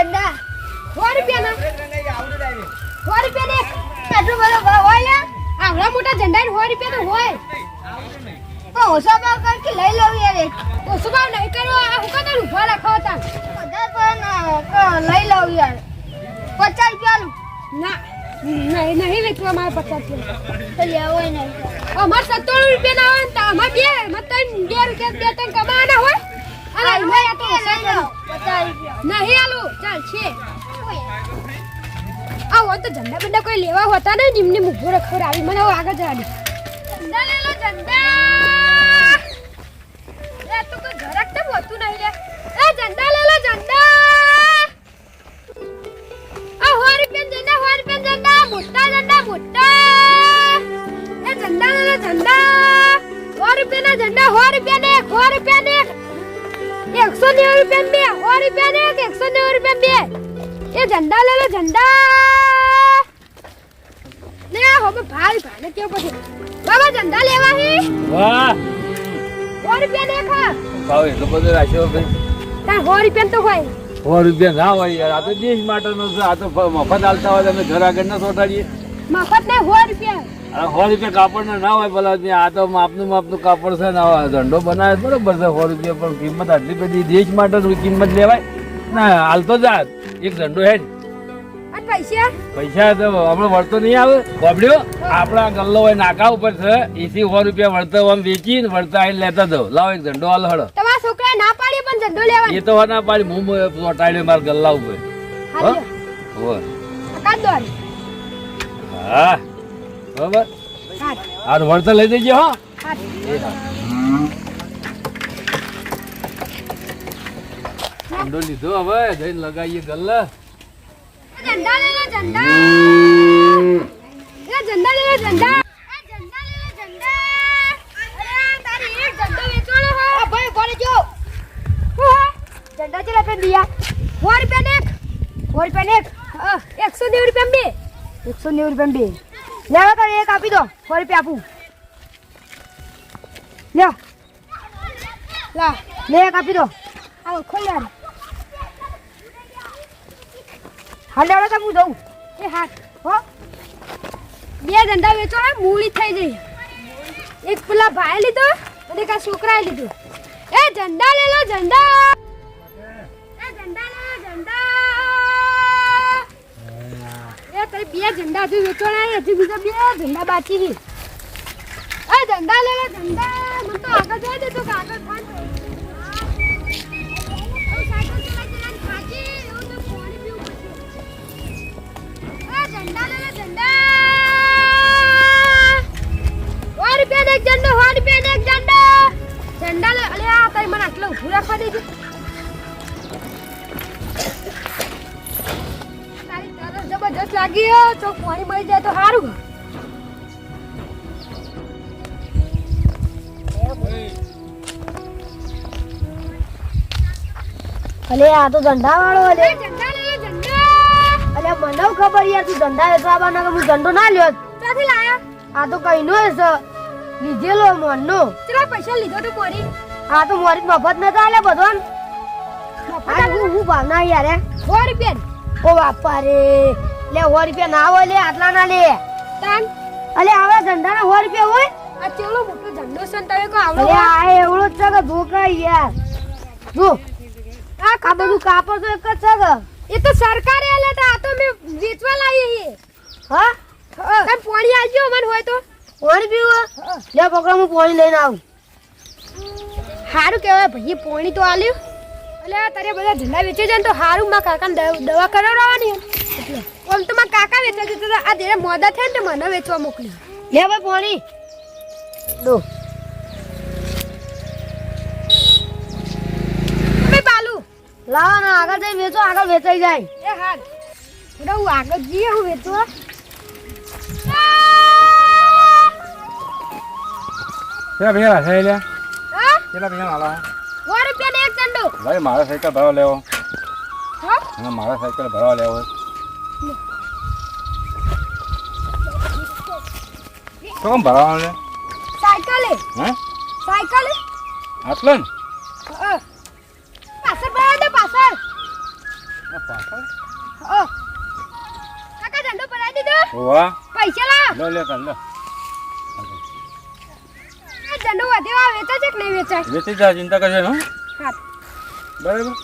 ડંડા સો રૂપિયાના. સો સો રૂપિયા તો હોય. તો ઓછો ભાવ લઈ લઉં યાર ઓછો નહીં કરો આ હું કદાચ ઊભા રાખો હતા? પણ લઈ લઉં પચાસ રૂપિયા ના નહીં નહીં વેચવા મારે પચાસ રૂપિયા. લેવો નહીં. અમારે સત્તાણું રૂપિયા હોય ને અમારે બે ત્રણ રૂપિયા બે ત્રણ કમાવાના હોય. અને લઈ લઉં. નહીં આલું. ચાલ છે. આ હોય તો ઝંડા બંડા કોઈ લેવા હોતા નહીં નિમને મુભો રખો આવી. મને આગળ જવા દે. ઝંડા લે લો ઝંડા. ઝંડા લે લો ઝંડા. લે હવે ભાઈ ભાઈને કેવો પછી બાબા ઝંડા લેવા હી? વાહ. સો રૂપિયા દેખા ભાવ એટલો બધો રાખ્યો ભાઈ. તાર સો રૂપિયા તો હોય. સો રૂપિયા ના હોય યાર. આ તો દેશ માટેનો છે. આ તો મફત હાલતા હોય તમે ઘર આગળ ના સોટાડીએ. મફત ને સો રૂપિયા. સો રૂપિયા કાપડ ના હોય ભલા. આ તો માપનું માપનું કાપડ છે ને ધંધો બનાવે બરોબર છે સો રૂપિયા. પણ કિંમત આટલી બધી દેશ માટે કિંમત લેવાય. ના હાલતો જા. એક ઝંડો હેડ. પૈસા? પૈસા તો હમણાં વળતો નહીં આવે. બાબડ્યો આપણા ગલ્લો હોય નાકા ઉપર છે. એસી સો રૂપિયા વળતો આમ વેચીને વળતા આવીને લેતા દો લાવો એક ધંધો હાલ હળો. તમારા ના પાડી પણ એ તો ના પાડી. હું ચોટાડ્યો મારા ગલ્લા ઉપર. હા હોવે. કાઢ દો હાલ. હા. બરાબર. હાલ, આ તો વળતર લઈ દેજો હો. હાલ. ઠંડો લીધો હવે, જઈને લગાવીએ ગલ્લા. ઝંડા લે ઝંડા. એ ઝંડા લે ઝંડા. ઝંડા ઝંડા. ઝંડો ઝંડા સો રૂપિયા ને સો એકસો નેવું રૂપિયા બે. લેવા એક આપી દો. સો રૂપિયા આપું. લ્યો. લા, લે, એક આપી દો. આવો ખોલ યાર હાલે હવે તો હું જઉં. એ હા હો. બે ધંધા વેચવાના મૂળી થઈ જઈ. એક પેલા ભાઈ લીધો અને એક છોકરાએ લીધો. એ ઝંડા લે લો ઝંડા એ એ તારી બે ઝંડા હજુ વેચવાના હજુ બીજા બે ઝંડા બાકી છે. એ ઝંડા લે ઝંડા મને તો આગળ જવા દેતો કે ખાન જબરજસ્ત લાગી તો પાણી મળી જાય તો સારું અલે આ તો ધંધા વાળો અલે મને હું ખબર યાર તું ધંધા આવવાના કે હું ધંધો ના લ્યો. ક્યાંથી લાયા? આ તો કઈ નો છે લીધેલો મનનો. ચલા પૈસા લીધો તો મોરી? આ તો મોરી મફત ન ચાલે બધો આ હું હું ભાવના યાર હે સો રૂપિયા ઓ બાપા રે લે સો રૂપિયા ના હોય લે આટલા ના લે. તાન? અલે આવા ધંધા ના સો રૂપિયા હોય? આ ચેવડો મોટો ઝંડો છે ને તમે કો આવડો આ એવડો જ છે કે ધોકા યાર. જો. આ કા બધું કાપો તો એક જ છે કે? એ તો સરકારે આલેતા આ તો મેં વેચવા લાવી હી. હા? તને પાણી આલજો મન હોય તો. પાણી પીવો? લે પકડો હું પાણી લઈને આવું. હારું કહેવાય ભાઈ પાણી તો આલ્યું. એટલે તારે બધા ધંધા વેચે છે ને તો હારું માં કાકાને દવા દવા કરાવડાવવાની. એટલે આમ તો મારા કાકા વેચવા જતા આ જ્યારે મોદા થયા ને તો મને વેચવા મોકલ્યું. લે ભાઈ પાણી. દો. લાવો ને આગળ જઈ વેચો આગળ વેચાઈ જાય. એ હા એટલે હું આગળ જઈએ હું વેચવા કેટલા પૈસા છે લે હા? કેટલા પૈસા હાલા. સો રૂપિયા ને એક દંડો ભાઈ મારા સાયકલ ભરવા લેવો. હા? મારા સાયકલ ભરવા લેવો. કોમ ભરવાનું લે? સાયકલે હે? સાયકલે આટલું ને? ઓવા પૈસા લા. લો લે કર લો. આ જંડો વધેવા વેચા છે કે નહીં વેચાય? વેચી જા ચિંતા કરજે બરાબર?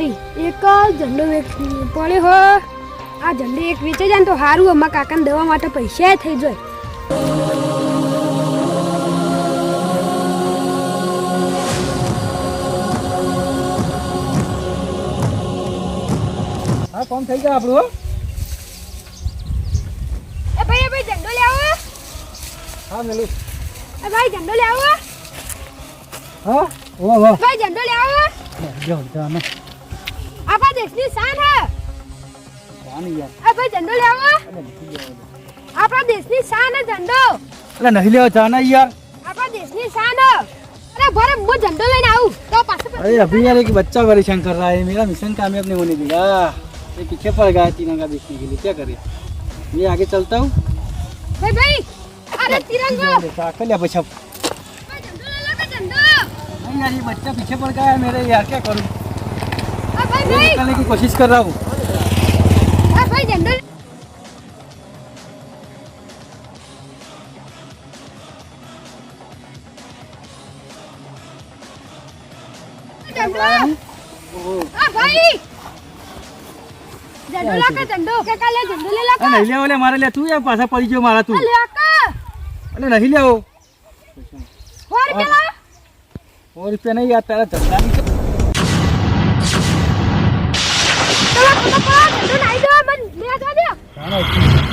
એ એક જ ઝંડો વેચ પડ્યો હો આ ઝંડો એક વેચાઈ જાય ને તો સારું અમારા કાકાને દવા માટે પૈસા થઈ જાય. હા કોમ થઈ ગયા આપણું એ ભાઈ એ ભાઈ ઝંડો લેવો હા મેલું એ ભાઈ ઝંડો લેવો હા વાહ ભાઈ ઝંડો લેવો જો જાનો આપણા દેશની શાન હે પાણી યાર એ ભાઈ ઝંડો લે આવો આપણા દેશની શાન હે ઝંડો એટલે નહીં લેવા જાના યાર આપણા દેશની શાન હે અરે ભરે હું ઝંડો લઈને આવું તો પાછો अरे अभी यार एक बच्चा परेशान कर रहा है मेरा मिशन कामयाब नहीं होने देगा ये पीछे पड़ गया है तिरंगा देखने के लिए क्या करे ये आगे चलता हूँ ભાઈ ભાઈ અરે તિરંગો कर लिया बच्चा ભાઈ ઝંડો લઈ લો કે ઝંડો नहीं यार ये बच्चा पीछे पड़ गया है मेरे यार क्या करूँ આ ભાઈ ये ભાઈ निकालने की कोशिश कर रहा हूँ આ ભાઈ ઝંડો ઝંડો આ ભાઈ ઝંડો લા કે ઝંડો કે કાલે ઝંડો લે લા अरे नहीं ले वाले मारे ले तू यार पासा पड़ी जो मारा तू લે કા अरे नहीं ले वो સો રૂપિયા લા और रुपया नहीं તો પણ ઠંડુ નાઈ દો મને લે જા દે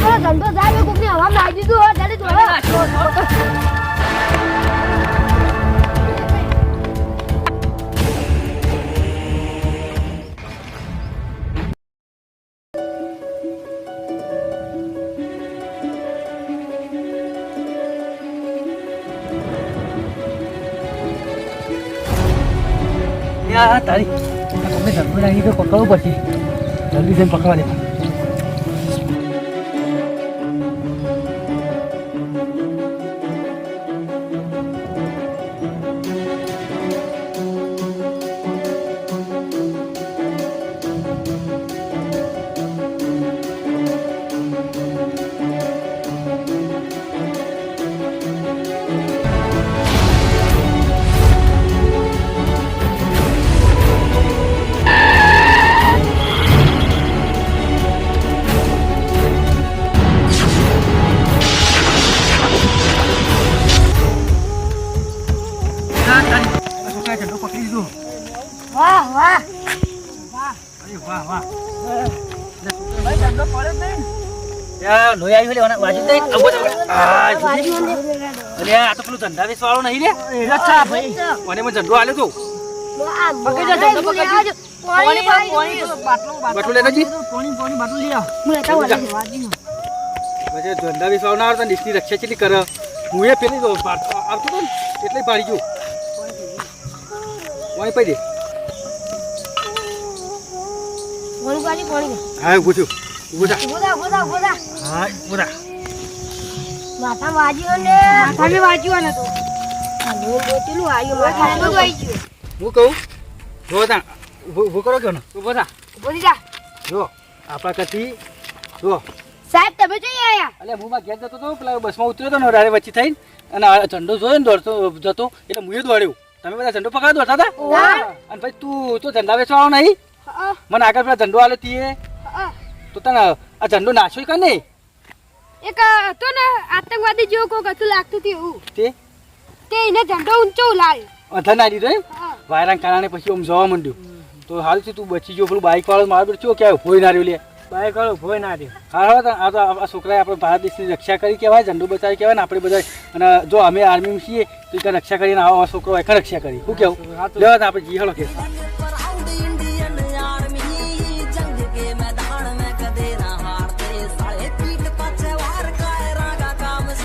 આપણો ધંધો જાય કોક ને હવા મારી દીધું હોય ત્યારે તારી. ધંધો નાખી તો પકડવું પછી જલ્દી જઈને પકડવા દેવા વાહ વાહ યાર લોહી આવી મને વાજી દે આ. અરે આ તો પેલું ધંધા વેચ વાળો નહીં રે અચ્છા ભાઈ મને જા પાણી પાણી જી હું ધંધા એ પેલી પાડ- તો એટલે પાડી ગયો. વાય પડી દે. પાણી પાણી પાણી હા ઊભું થયું. ઊભું થા. ઊભો થા ઊભો થા ઊભો થા. હા ઊભું થા. માથા વાજ્યો ને માથામાં વાંચ્યો નતો હું માથા તો ગઈ ગયું. હું કહું? જો તા ઊભું ઊભું કરો કે ઊભો થા. ઊભો થઈ જા. જો આપણા કથી જો. સાહેબ તમે જઈ આયા. અલે હું માં ઘેર જતો હતો પેલા બસમાં ઉતર્યો હતો ને રાડે વચ્ચે થઈને અને આ ઝંડો જોયો ને દોડતો જતો એટલે હું એ દોડ્યો. તમે બધા ઝંડો પકડા દોડતા હતા? અને ભાઈ તું તો ઝંડા વેચવાનો નહીં? મને આગળ પેલા ઝંડો આલો તીએ. તો તને આ ઝંડો નાશો કે ને એક તો ને આતંકવાદી જેવું કોક હતું લાગતું હતું એવું. તે? તે એને ઝંડો ઊંચો લાવ્યો અધર ના દીધો વાયરાના કારણે પછી આમ જવા માંડ્યું. તો હાલ છે તું બચી ગયો પેલું બાઇક વાળો મારો ચો ક્યાં ભોય ના રહ્યો લે. બાઇક વાળો ઊભો ના રહ્યો. હા હા આ તો આ છોકરાએ આપણે ભારત દેશની રક્ષા કરી કહેવાય ઝંડો બચાવી કહેવાય ને આપણે બધા અને જો અમે આર્મી છીએ તો એ રક્ષા કરીને આવા છોકરો એક રક્ષા કરી. શું કેવું? લેવા આપણે જી હળો કે